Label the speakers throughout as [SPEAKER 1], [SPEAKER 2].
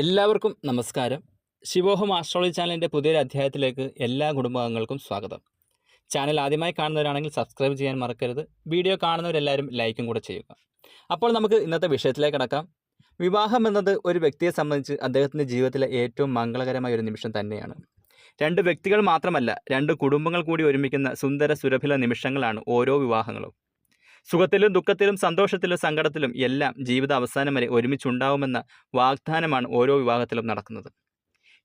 [SPEAKER 1] എല്ലാവർക്കും നമസ്കാരം. ശിവോഹം ആസ്ട്രോളജി ചാനലിന്റെ പുതിയൊരു അധ്യായത്തിലേക്ക് എല്ലാ കുടുംബാംഗങ്ങൾക്കും സ്വാഗതം. ചാനൽ ആദ്യമായി കാണുന്നവരാണെങ്കിൽ സബ്സ്ക്രൈബ് ചെയ്യാൻ മറക്കരുത്. വീഡിയോ കാണുന്നവരെല്ലാവരും ലൈക്കും കൂടെ ചെയ്യുക. അപ്പോൾ നമുക്ക് ഇന്നത്തെ വിഷയത്തിലേക്ക് കടക്കാം. വിവാഹം എന്നത് ഒരു വ്യക്തിയെ സംബന്ധിച്ച് അദ്ദേഹത്തിന്റെ ജീവിതത്തിലെ ഏറ്റവും മംഗളകരമായ ഒരു നിമിഷം തന്നെയാണ്. രണ്ട് വ്യക്തികൾ മാത്രമല്ല രണ്ട് കുടുംബങ്ങൾ കൂടി ഒരുമിക്കുന്ന സുന്ദര സുരഭില നിമിഷങ്ങളാണ് ഓരോ വിവാഹങ്ങളും. സുഖത്തിലും ദുഃഖത്തിലും സന്തോഷത്തിലും സങ്കടത്തിലും എല്ലാം ജീവിത അവസാനം വരെ ഒരുമിച്ചുണ്ടാവുമെന്ന വാഗ്ദാനമാണ് ഓരോ വിവാഹത്തിലും നടക്കുന്നത്.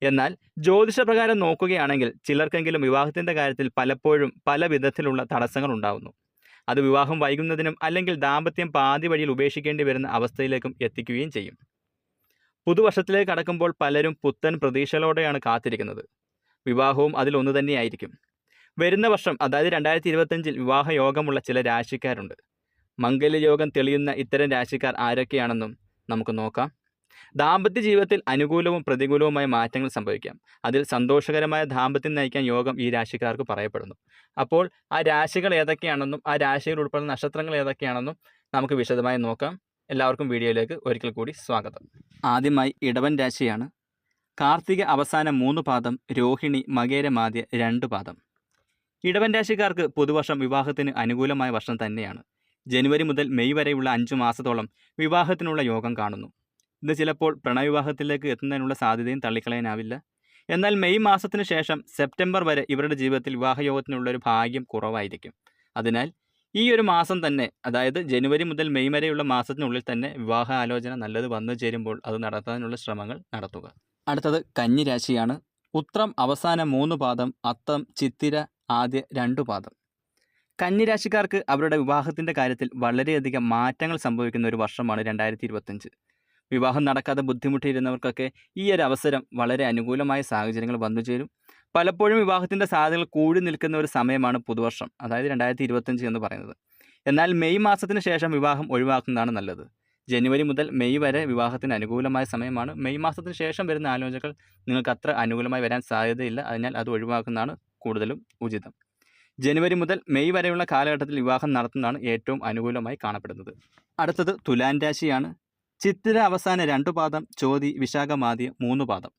[SPEAKER 1] എന്നാൽ ജ്യോതിഷപ്രകാരം നോക്കുകയാണെങ്കിൽ ചിലർക്കെങ്കിലും വിവാഹത്തിന്റെ കാര്യത്തിൽ പലപ്പോഴും പല വിധത്തിലുള്ള തടസ്സങ്ങൾ ഉണ്ടാകുന്നു അത് വിവാഹം വൈകുന്നതിനും അല്ലെങ്കിൽ ദാമ്പത്യം പാതി വഴിയിൽ ഉപേക്ഷിക്കേണ്ടി വരുന്ന അവസ്ഥയിലേക്കും എത്തിക്കുകയും ചെയ്യും. പുതുവർഷത്തിലേക്ക് കടക്കുമ്പോൾ പലരും പുത്തൻ പ്രതീക്ഷകളോടെയാണ് കാത്തിരിക്കുന്നത്. വിവാഹവും അതിലൊന്നു തന്നെയായിരിക്കും. വരുന്ന വർഷം അതായത് രണ്ടായിരത്തി ഇരുപത്തഞ്ചിൽ വിവാഹയോഗമുള്ള ചില രാശിക്കാരുണ്ട്. മംഗല്യയോഗം തെളിയുന്ന ഇത്തരം രാശിക്കാർ ആരൊക്കെയാണെന്നും നമുക്ക് നോക്കാം. ദാമ്പത്യ ജീവിതത്തിൽ അനുകൂലവും പ്രതികൂലവുമായ മാറ്റങ്ങൾ സംഭവിക്കാം. അതിൽ സന്തോഷകരമായ ദാമ്പത്യം നയിക്കാൻ യോഗം ഈ രാശിക്കാർക്ക് പറയപ്പെടുന്നു. അപ്പോൾ ആ രാശികൾ ഏതൊക്കെയാണെന്നും ആ രാശിയിൽ ഉൾപ്പെടുന്ന നക്ഷത്രങ്ങൾ ഏതൊക്കെയാണെന്നും നമുക്ക് വിശദമായി നോക്കാം. എല്ലാവർക്കും വീഡിയോയിലേക്ക് ഒരിക്കൽ കൂടി സ്വാഗതം. ആദ്യമായി ഇടവൻ രാശിയാണ്. കാർത്തിക അവസാന മൂന്ന് പാദം രോഹിണി മകേരമാദ്യ രണ്ട് പാദം. ഇടവൻ രാശിക്കാർക്ക് പുതുവർഷം വിവാഹത്തിന് അനുകൂലമായ വർഷം തന്നെയാണ്. ജനുവരി മുതൽ മെയ് വരെയുള്ള അഞ്ചു മാസത്തോളം വിവാഹത്തിനുള്ള യോഗം കാണുന്നു. ഇത് ചിലപ്പോൾ പ്രണയവിവാഹത്തിലേക്ക് എത്തുന്നതിനുള്ള സാധ്യതയും തള്ളിക്കളയാനാവില്ല. എന്നാൽ മെയ് മാസത്തിന് ശേഷം സെപ്റ്റംബർ വരെ ഇവരുടെ ജീവിതത്തിൽ വിവാഹയോഗത്തിനുള്ള ഒരു ഭാഗ്യം കുറവായിരിക്കും. അതിനാൽ ഈ ഒരു മാസം തന്നെ അതായത് ജനുവരി മുതൽ മെയ് വരെയുള്ള മാസത്തിനുള്ളിൽ തന്നെ വിവാഹ ആലോചന നല്ലത് വന്നു ചേരുമ്പോൾ അത് നടത്താനുള്ള ശ്രമങ്ങൾ നടത്തുക. അടുത്തത് കന്നിരാശിയാണ്. ഉത്രം അവസാന മൂന്ന് പാദം അത്തം ചിത്തിര ആദ്യ രണ്ടു പാദം. കന്നിരാശിക്കാർക്ക് അവരുടെ വിവാഹത്തിന്റെ കാര്യത്തിൽ വളരെയധികം മാറ്റങ്ങൾ സംഭവിക്കുന്ന ഒരു വർഷമാണ് രണ്ടായിരത്തി ഇരുപത്തഞ്ച് വിവാഹം നടക്കാതെ ബുദ്ധിമുട്ടിയിരുന്നവർക്കൊക്കെ ഈ ഒരു അവസരം വളരെ അനുകൂലമായ സാഹചര്യങ്ങൾ വന്നു ചേരും. പലപ്പോഴും വിവാഹത്തിന്റെ സാധ്യതകൾ കൂടി നിൽക്കുന്ന ഒരു സമയമാണ് പുതുവർഷം അതായത് രണ്ടായിരത്തി ഇരുപത്തഞ്ച് എന്ന് പറയുന്നത്. എന്നാൽ മെയ് മാസത്തിന് ശേഷം വിവാഹം ഒഴിവാക്കുന്നതാണ് നല്ലത്. ജനുവരി മുതൽ മെയ് വരെ വിവാഹത്തിന് അനുകൂലമായ സമയമാണ്. മെയ് മാസത്തിന് ശേഷം വരുന്ന ആലോചനകൾ നിങ്ങൾക്ക് അത്ര അനുകൂലമായി വരാൻ സാധ്യതയില്ല. അതിനാൽ അത് ഒഴിവാക്കുന്നതാണ് കൂടുതലും ഉചിതം. ജനുവരി മുതൽ മെയ് വരെയുള്ള കാലഘട്ടത്തിൽ വിവാഹം നടത്തുന്നതാണ് ഏറ്റവും അനുകൂലമായി കാണപ്പെടുന്നത്. അടുത്തത് തുലാൻ രാശിയാണ്. ചിത്തിര അവസാന രണ്ടു പാദം ചോതി വിശാഖമാദ്യം മൂന്ന് പാദം.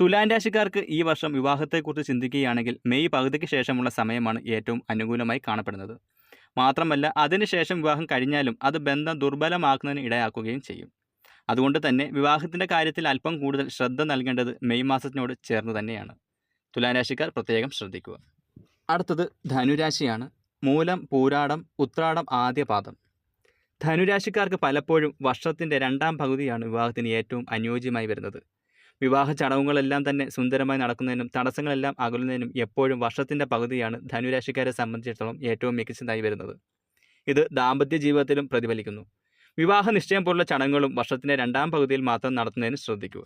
[SPEAKER 1] തുലാൻ രാശിക്കാർക്ക് ഈ വർഷം വിവാഹത്തെക്കുറിച്ച് ചിന്തിക്കുകയാണെങ്കിൽ മെയ് പകുതിക്ക് ശേഷമുള്ള സമയമാണ് ഏറ്റവും അനുകൂലമായി കാണപ്പെടുന്നത്. മാത്രമല്ല അതിനുശേഷം വിവാഹം കഴിഞ്ഞാലും അത് ബന്ധം ദുർബലമാക്കുന്നതിന് ഇടയാക്കുകയും ചെയ്യും. അതുകൊണ്ട് തന്നെ വിവാഹത്തിന്റെ കാര്യത്തിൽ അല്പം കൂടുതൽ ശ്രദ്ധ നൽകേണ്ടത് മെയ് മാസത്തിനോട് ചേർന്ന് തന്നെയാണ്. തുലാൻ രാശിക്കാർ പ്രത്യേകം ശ്രദ്ധിക്കുക. അടുത്തത് ധനുരാശിയാണ്. മൂലം പൂരാടം ഉത്രാടം ആദ്യ പാദം ധനുരാശിക്കാർക്ക് പലപ്പോഴും വർഷത്തിന്റെ രണ്ടാം പകുതിയാണ് വിവാഹത്തിന് ഏറ്റവും അനുയോജ്യമായി വരുന്നത്. വിവാഹ ചടങ്ങുകളെല്ലാം തന്നെ സുന്ദരമായി നടക്കുന്നതിനും തടസ്സങ്ങളെല്ലാം അകലുന്നതിനും എപ്പോഴും വർഷത്തിന്റെ പകുതിയാണ് ധനുരാശിക്കാരെ സംബന്ധിച്ചിടത്തോളം ഏറ്റവും മികച്ചതായി വരുന്നത്. ഇത് ദാമ്പത്യ ജീവിതത്തിലും പ്രതിഫലിക്കുന്നു. വിവാഹ നിശ്ചയം പോലുള്ള ചടങ്ങുകളും വർഷത്തിന്റെ രണ്ടാം പകുതിയിൽ മാത്രം നടത്തുന്നതിന് ശ്രദ്ധിക്കുക.